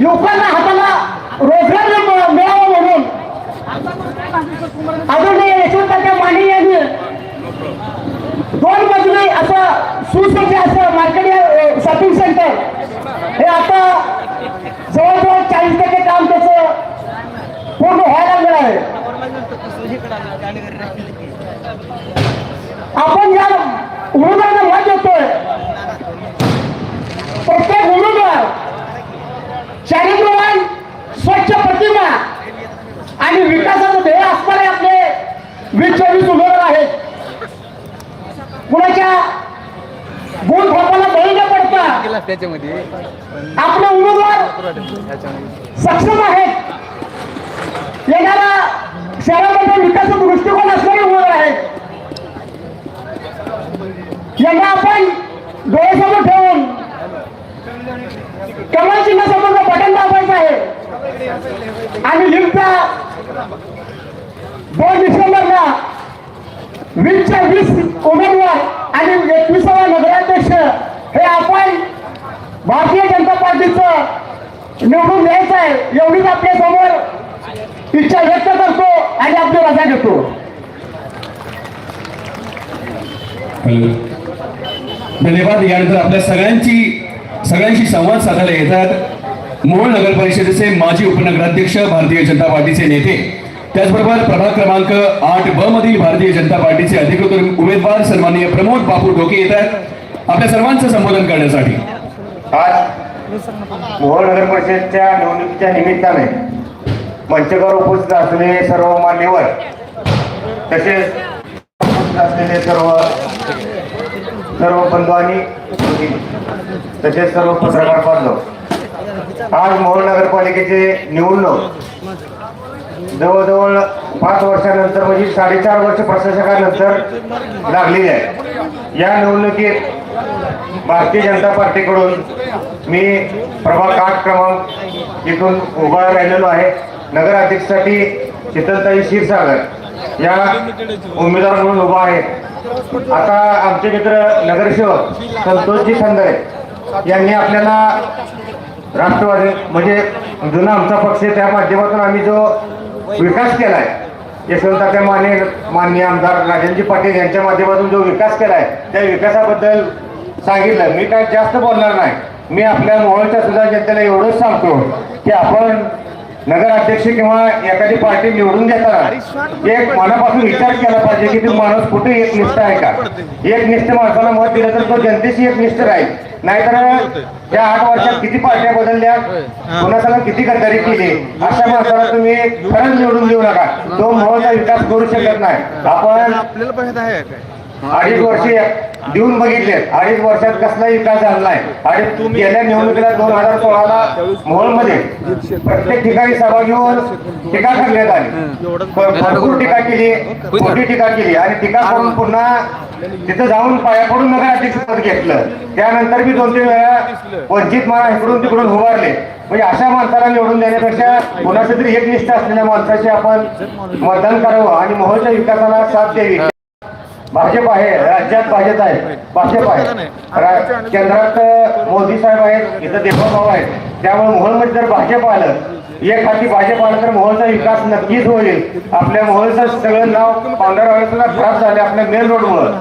लोकांना हाताला रोजगार मिळावा म्हणून. आदरणीय यशवंतांच्या माने यांनी दोन बाजूने असं सुसज्ज असं मार्केट शॉपिंग सेंटर. हे आता जवळजवळ चाळीस टक्के काम त्याचं पूर्ण व्हायला लागलं आहे. आपण या उमेदवारांना मत देतोय प्रत्येक उमेदवार चारित्र्यवान स्वच्छ प्रतिमा आणि विकासाचं ध्येय असणारे आपले वीस चोवीस उमेदवार आहेत. कुणाच्या गुण खोपाला बळी न पडता त्याच्यामध्ये आपले उमेदवार सक्षम आहेत. येणारा शहरामध्ये विकासाचा दृष्टिकोन असणारे उमेदवार आहेत. यांना आपण डोळ्यासमोर ठेवून कमळ चिन्हासमोरचं बटन दाबायचं आहे. आणि लिंकचा दोन डिसेंबरला वीसच्या वीस उमेदवार आणि एकविसावा नगराध्यक्ष हे आपण भारतीय जनता पार्टीचं निवडून द्यायचं आहे एवढीच आपल्यासमोर इच्छा व्यक्त करतो आणि आपली रजा घेतो. धन्यवाद. यानंतर आपल्या सगळ्यांची सगळ्यांशी संवाद साधायला येतात. मोहोळ नगर परिषदेचे माजी उपनगराध्यक्ष भारतीय जनता पार्टीचे नेते. त्याचबरोबर प्रभाग क्रमांक आठ ब मधील भारतीय जनता पार्टीचे अधिकृत उमेदवार सन्माननीय प्रमोद बापू ढोके येत आहेत. आपल्या सर्वांचं संबोधन करण्यासाठी. आज मोहोळ नगर परिषदेच्या निवडणुकीच्या निमित्ताने मंचवर उपस्थित असलेले सर्व मान्यवर तसेच असलेले सर्व सर्व बंधू आणि तसेच सर्व पत्रकार बांधव आज मोहोळ नगरपालिकेचे निवडणूक. जवळजवळ पाच वर्षानंतर म्हणजे साडेचार वर्ष प्रशासकानंतर लागलेली आहे. या निवडणुकीत भारतीय जनता पार्टीकडून मी प्रभाग आठ क्रमांक इथून उभा राहिलेलो आहे. नगराध्यक्षसाठी शीतलताई क्षीरसागर या उमेदवार म्हणून उभा आहे. आता आमचे मित्र नगरसेवक संतोषजी खंदरे यांनी आपल्याला राष्ट्रवादी म्हणजे जुना आमचा पक्ष आहे त्या माध्यमातून आम्ही जो विकास केलाय यशवंताच्या माने माननीय आमदार राजनजी पाटील यांच्या माध्यमातून जो विकास केलाय त्या विकासाबद्दल सांगितलं. मी काय जास्त बोलणार नाही. मी आपल्या मोहळच्या सुद्धा जनतेला एवढंच सांगतो की आपण नगराध्यक्ष किंवा एखादी पार्टी निवडून देताना एक मनापासून विचार केला पाहिजे की तो माणूस कुठे एक निष्ठ आहे का? एक निष्ठ माणसाला मत दिलं तर तो जनतेशी एक निष्ठ राहील. नाहीतर त्या आठ वर्षात किती पार्ट्या बदलल्या? कोणाला किती गद्दारी केली? अशा माणसाला तुम्ही खरंच निवडून देऊ नका. तो मोहचा विकास करू शकत नाही. आपण अडीच वर्षे देऊन बघितले. अडीच वर्षात कसलाही विकास झाला नाही अडीच गेल्या निवडणुकीला दोन हजार सोळाला मोहोळमध्ये प्रत्येक ठिकाणी सभा घेऊन टीका करण्यात आली. भरपूर टीका केली मोठी टीका केली आणि टीका करून पुन्हा तिथं जाऊन पाया पडून नगराध्यक्षपद घेतलं. त्यानंतर मी दोन तीन वेळा वंचित मला इकडून तिकडून उभारले. म्हणजे अशा माणसाला निवडून देण्यापेक्षा कोणाचं तरी एकनिष्ठ असलेल्या माणसाशी आपण मतदान करावं आणि मोहोळच्या विकासाला साथ द्यावी. भाजप आहे राज्यात भाजप आहे भाजप आहे. केंद्रात मोदी साहेब आहेत इथं देवभाऊ आहेत. त्यामुळे मोहोळमध्ये जर भाजप आलं एक हाती भाजप आलं तर मोहोळचा विकास नक्कीच होईल. आपल्या मोहोळचं सगळं नाव पांढरवाडा सुद्धा खराब झाले आपल्या मेन रोडमुळं.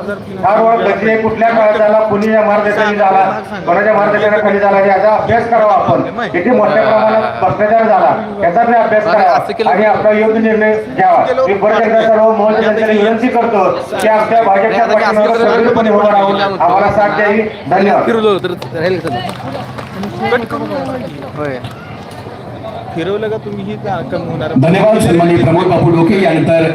हा रोड बदले कुठल्या काळात झाला कुणीच्या मार्गदर्शनाने झाला कोणाच्या मार्गदर्शनाखाली झाला याचा अभ्यास करावा आपण. किती मोठ्या प्रमाणात भ्रष्टाचार झाला याचा बी अभ्यास करावा आणि आपला योग्य निर्णय घ्यावा. मी परत एकदा सर्व जनतेला विनंती करतो की आमच्या भाजपच्या पाठीमागे सगळेपणे उभं राहून आम्हाला साथ द्यावी. धन्यवाद. होय. फिरवलं का तुम्ही? ही का- कमी होणार? धन्यवाद सन्माननीय प्रमोद बापू डोके यानंतर.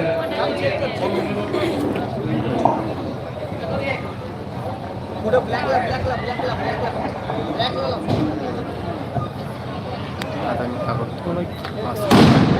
आता मी काय करतो?